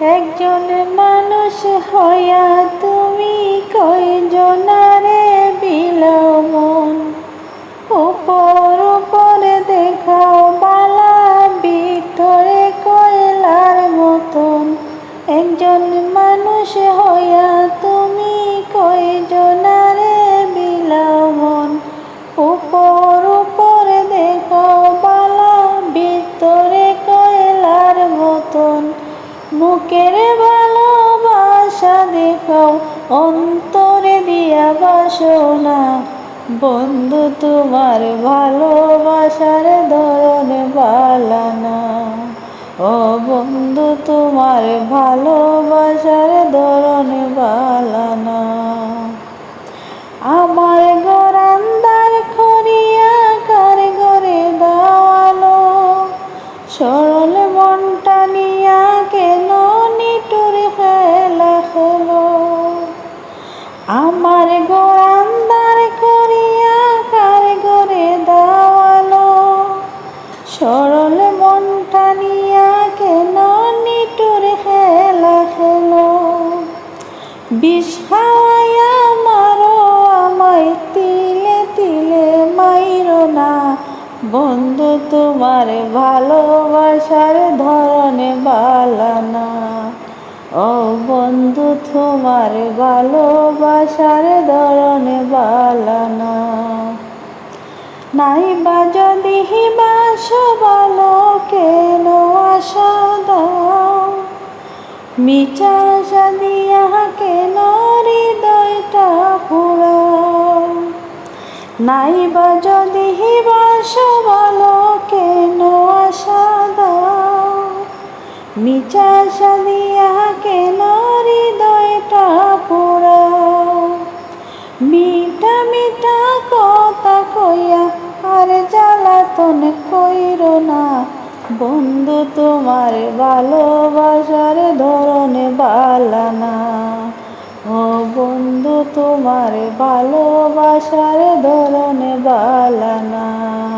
একজন মানুষ হইয়া তুমি কয়জনারে বিলমন উপর উপর দেখাও বালা, ভিতরে কয়লার মতন। একজন মানুষ হইয়া তুমি মুখের ভালোবাসা দেখাও অন্তরে দিয়া বাসনা। বন্ধু, তোমার ভালোবাসার ধরন বালানা। ও বন্ধু, তোমার ভালোবাসার ধরন বালানা। মনটা নিয়া কেন নিটুর খেলা খেলো আমার গোড়ান্দার করিয়া কার ঘরে দাওয়ালো? সরল মনটা নিয়া কেন নিটুর খেলা বন্ধু তোমার ভালোবাসার ধরনে বালানা। ও বন্ধু তোমার ভালোবাসার ধরনে বালানা। নাই বা যদি বাস ভালো কেন আশা দাও মিচা আশা দিয়া কেন নাই বা যদি বাস ভালো কেন আশা দাও মিচা আশা দিয়া কেন হৃদয়টা পুরাও মিঠা মিঠা কথা কইয়া আর জ্বালাতন কইরো না। বন্ধু, তোমার ভালোবাসার ধরনে বালানা ও তোমার ভালোবাসার ধরনে বালানা।